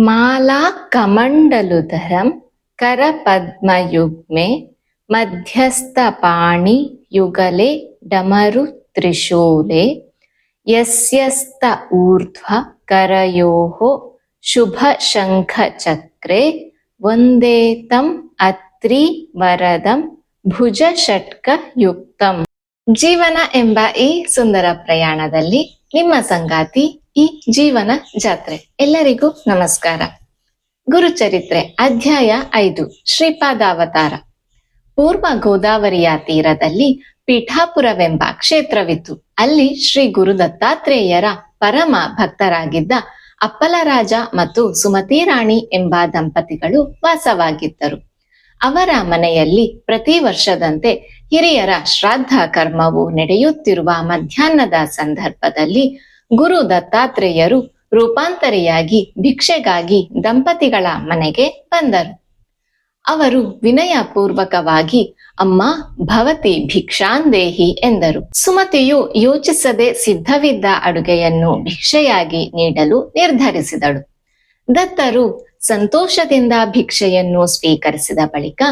ಮಾಲಾ ಕಮಂಡಲುಧರಂ ಕರಪದ್ಮಯುಗ್ಮೆ ಮಧ್ಯಸ್ಥಪಾಣಿ ಯುಗಲೆ ಡಮರು ತ್ರಿಶೂಲೆ ಯಸ್ಯಸ್ತ ಊರ್ಧ್ವ ಕರಯೋ ಶುಭ ಶಂಖ ಚಕ್ರೆ ವಂದೇ ತಂ ಅತ್ರಿ ವರದಂ ಭುಜ ಷಟ್ಕ ಯುಕ್ತಂ ಜೀವನ ಎಂಬ ಈ ಸುಂದರ ಪ್ರಯಾಣದಲ್ಲಿ ನಿಮ್ಮ ಸಂಗಾತಿ ಈ ಜೀವನ ಜಾತ್ರೆ. ಎಲ್ಲರಿಗೂ ನಮಸ್ಕಾರ. ಗುರುಚರಿತ್ರೆ ಅಧ್ಯಾಯ ಐದು, ಶ್ರೀಪಾದಾವತಾರ. ಪೂರ್ವ ಗೋದಾವರಿಯ ತೀರದಲ್ಲಿ ಪೀಠಾಪುರವೆಂಬ ಕ್ಷೇತ್ರವಿತ್ತು. ಅಲ್ಲಿ ಶ್ರೀ ಗುರು ದತ್ತಾತ್ರೇಯರ ಪರಮ ಭಕ್ತರಾಗಿದ್ದ ಅಪ್ಪಲರಾಜ ಮತ್ತು ಸುಮತಿ ರಾಣಿ ಎಂಬ ದಂಪತಿಗಳು ವಾಸವಾಗಿದ್ದರು. ಅವರ ಮನೆಯಲ್ಲಿ ಪ್ರತಿ ವರ್ಷದಂತೆ ಹಿರಿಯರ ಶ್ರಾದ್ದ ಕರ್ಮವು ನಡೆಯುತ್ತಿರುವ ಮಧ್ಯಾಹ್ನದ ಸಂದರ್ಭದಲ್ಲಿ ಗುರು ದತ್ತಾತ್ರೇಯರು ರೂಪಾಂತರಿಯಾಗಿ ಭಿಕ್ಷೆಗಾಗಿ ದಂಪತಿಗಳ ಮನೆಗೆ ಬಂದರು. ಅವರು ವಿನಯಪೂರ್ವಕವಾಗಿ, ಅಮ್ಮ, ಭವತಿ ಭಿಕ್ಷಾಂದೇಹಿ ಎಂದರು. ಸುಮತಿಯು ಯೋಚಿಸದೆ ಸಿದ್ಧವಿದ್ದ ಅಡುಗೆಯನ್ನು ಭಿಕ್ಷೆಯಾಗಿ ನೀಡಲು ನಿರ್ಧರಿಸಿದಳು. ದತ್ತರು ಸಂತೋಷದಿಂದ ಭಿಕ್ಷೆಯನ್ನು ಸ್ವೀಕರಿಸಿದ ಬಳಿಕ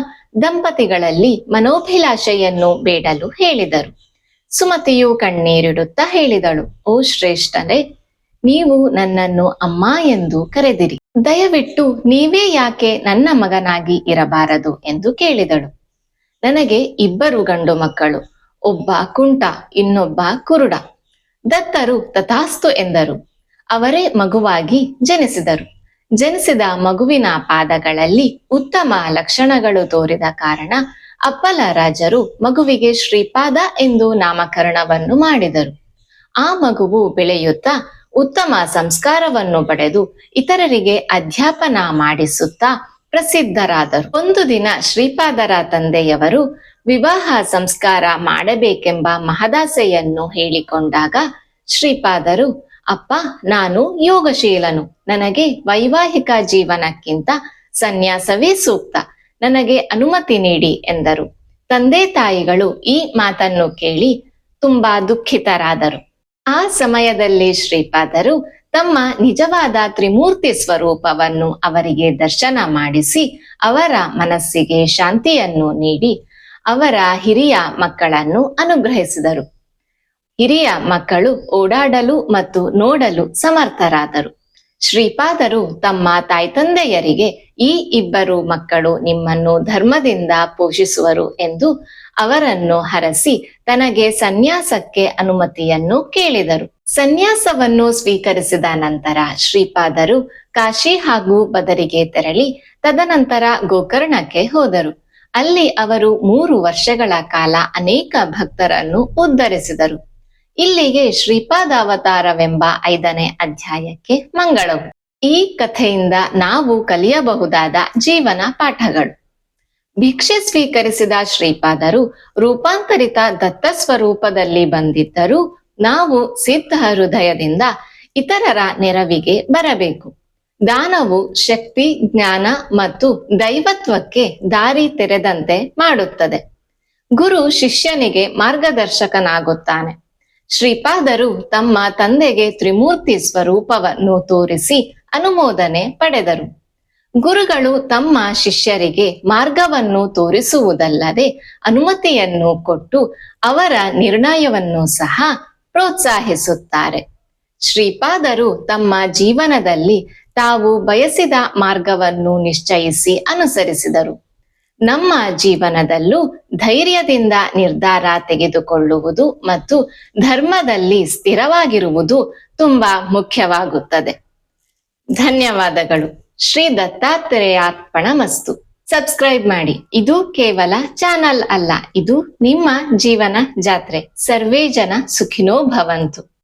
ದಂಪತಿಗಳಲ್ಲಿ ಮನೋಭಿಲಾಷೆಯನ್ನು ಬೇಡಲು ಹೇಳಿದರು. ಸುಮತಿಯು ಕಣ್ಣೀರಿಡುತ್ತಾ ಹೇಳಿದಳು, ಓ ಶ್ರೇಷ್ಠರೇ, ನೀವು ನನ್ನನ್ನು ಅಮ್ಮ ಎಂದು ಕರೆದಿರಿ. ದಯವಿಟ್ಟು ನೀವೇ ಯಾಕೆ ನನ್ನ ಮಗನಾಗಿ ಇರಬಾರದು ಎಂದು ಕೇಳಿದಳು. ನನಗೆ ಇಬ್ಬರು ಗಂಡು ಮಕ್ಕಳು, ಒಬ್ಬ ಕುಂಟ, ಇನ್ನೊಬ್ಬ ಕುರುಡ. ದತ್ತರು ತಥಾಸ್ತು ಎಂದರು. ಅವರೇ ಮಗುವಾಗಿ ಜನಿಸಿದರು. ಜನಿಸಿದ ಮಗುವಿನ ಪಾದಗಳಲ್ಲಿ ಉತ್ತಮ ಲಕ್ಷಣಗಳು ತೋರಿದ ಕಾರಣ ಅಪ್ಪಲ ರಾಜರು ಮಗುವಿಗೆ ಶ್ರೀಪಾದ ಎಂದು ನಾಮಕರಣವನ್ನು ಮಾಡಿದರು. ಆ ಮಗುವು ಬೆಳೆಯುತ್ತಾ ಉತ್ತಮ ಸಂಸ್ಕಾರವನ್ನು ಪಡೆದು ಇತರರಿಗೆ ಅಧ್ಯಾಪನ ಮಾಡಿಸುತ್ತಾ ಪ್ರಸಿದ್ಧರಾದರು. ಒಂದು ದಿನ ಶ್ರೀಪಾದರ ತಂದೆಯವರು ವಿವಾಹ ಸಂಸ್ಕಾರ ಮಾಡಬೇಕೆಂಬ ಮಹದಾಸೆಯನ್ನು ಹೇಳಿಕೊಂಡಾಗ ಶ್ರೀಪಾದರು, ಅಪ್ಪ, ನಾನು ಯೋಗಶೀಲನು. ನನಗೆ ವೈವಾಹಿಕ ಜೀವನಕ್ಕಿಂತ ಸನ್ಯಾಸವೇ ಸೂಕ್ತ. ನನಗೆ ಅನುಮತಿ ನೀಡಿ ಎಂದರು. ತಂದೆ ತಾಯಿಗಳು ಈ ಮಾತನ್ನು ಕೇಳಿ ತುಂಬಾ ದುಃಖಿತರಾದರು. ಆ ಸಮಯದಲ್ಲಿ ಶ್ರೀಪಾದರು ತಮ್ಮ ನಿಜವಾದ ತ್ರಿಮೂರ್ತಿ ಸ್ವರೂಪವನ್ನು ಅವರಿಗೆ ದರ್ಶನ ಮಾಡಿಸಿ ಅವರ ಮನಸ್ಸಿಗೆ ಶಾಂತಿಯನ್ನು ನೀಡಿ ಅವರ ಹಿರಿಯ ಮಕ್ಕಳನ್ನು ಅನುಗ್ರಹಿಸಿದರು. ಹಿರಿಯ ಮಕ್ಕಳು ಓಡಾಡಲು ಮತ್ತು ನೋಡಲು ಸಮರ್ಥರಾದರು. ಶ್ರೀಪಾದರು ತಮ್ಮ ತಾಯ್ತಂದೆಯರಿಗೆ ಈ ಇಬ್ಬರು ಮಕ್ಕಳು ನಿಮ್ಮನ್ನು ಧರ್ಮದಿಂದ ಪೋಷಿಸುವರು ಎಂದು ಅವರನ್ನು ಹರಸಿ ತನಗೆ ಸನ್ಯಾಸಕ್ಕೆ ಅನುಮತಿಯನ್ನು ಕೇಳಿದರು. ಸನ್ಯಾಸವನ್ನು ಸ್ವೀಕರಿಸಿದ ನಂತರ ಶ್ರೀಪಾದರು ಕಾಶಿ ಹಾಗೂ ಬದರಿಗೆ ತೆರಳಿ ತದನಂತರ ಗೋಕರ್ಣಕ್ಕೆ ಹೋದರು. ಅಲ್ಲಿ ಅವರು ಮೂರು ವರ್ಷಗಳ ಕಾಲ ಅನೇಕ ಭಕ್ತರನ್ನು ಉದ್ಧರಿಸಿದರು. ಇಲ್ಲಿಗೆ ಶ್ರೀಪಾದಾವತಾರವೆಂಬ ಐದನೇ ಅಧ್ಯಾಯಕ್ಕೆ ಮಂಗಳವು ಈ ಕಥೆಯಿಂದ ನಾವು ಕಲಿಯಬಹುದಾದ ಜೀವನ ಪಾಠಗಳು. ಭಿಕ್ಷೆ ಸ್ವೀಕರಿಸಿದ ಶ್ರೀಪಾದರು ರೂಪಾಂತರಿತ ದತ್ತ ಸ್ವರೂಪದಲ್ಲಿ ಬಂದಿದ್ದರೂ ನಾವು ಸಿದ್ಧ ಹೃದಯದಿಂದ ಇತರರ ನೆರವಿಗೆ ಬರಬೇಕು. ದಾನವು ಶಕ್ತಿ, ಜ್ಞಾನ ಮತ್ತು ದೈವತ್ವಕ್ಕೆ ದಾರಿ ತೆರೆದಂತೆ ಮಾಡುತ್ತದೆ. ಗುರು ಶಿಷ್ಯನಿಗೆ ಮಾರ್ಗದರ್ಶಕನಾಗುತ್ತಾನೆ. ಶ್ರೀಪಾದರು ತಮ್ಮ ತಂದೆಗೆ ತ್ರಿಮೂರ್ತಿ ಸ್ವರೂಪವನ್ನು ತೋರಿಸಿ ಅನುಮೋದನೆ ಪಡೆದರು. ಗುರುಗಳು ತಮ್ಮ ಶಿಷ್ಯರಿಗೆ ಮಾರ್ಗವನ್ನು ತೋರಿಸುವುದಲ್ಲದೆ ಅನುಮತಿಯನ್ನು ಕೊಟ್ಟು ಅವರ ನಿರ್ಣಯವನ್ನು ಸಹ ಪ್ರೋತ್ಸಾಹಿಸುತ್ತಾರೆ. ಶ್ರೀಪಾದರು ತಮ್ಮ ಜೀವನದಲ್ಲಿ ತಾವು ಬಯಸಿದ ಮಾರ್ಗವನ್ನು ನಿಶ್ಚಯಿಸಿ ಅನುಸರಿಸಿದರು. ನಮ್ಮ ಜೀವನದಲ್ಲೂ ಧೈರ್ಯದಿಂದ ನಿರ್ಧಾರ ತೆಗೆದುಕೊಳ್ಳುವುದು ಮತ್ತು ಧರ್ಮದಲ್ಲಿ ಸ್ಥಿರವಾಗಿರುವುದು ತುಂಬಾ ಮುಖ್ಯವಾಗುತ್ತದೆ. ಧನ್ಯವಾದಗಳು. ಶ್ರೀ ದತ್ತಾತ್ರೇಯಾರ್ಪಣಮಸ್ತು. ಸಬ್ಸ್ಕ್ರೈಬ್ ಮಾಡಿ. ಇದು ಕೇವಲ ಚಾನಲ್ ಅಲ್ಲ, ಇದು ನಿಮ್ಮ ಜೀವನ ಜಾತ್ರೆ. ಸರ್ವೇ ಜನ ಸುಖಿನೋ ಭವಂತು.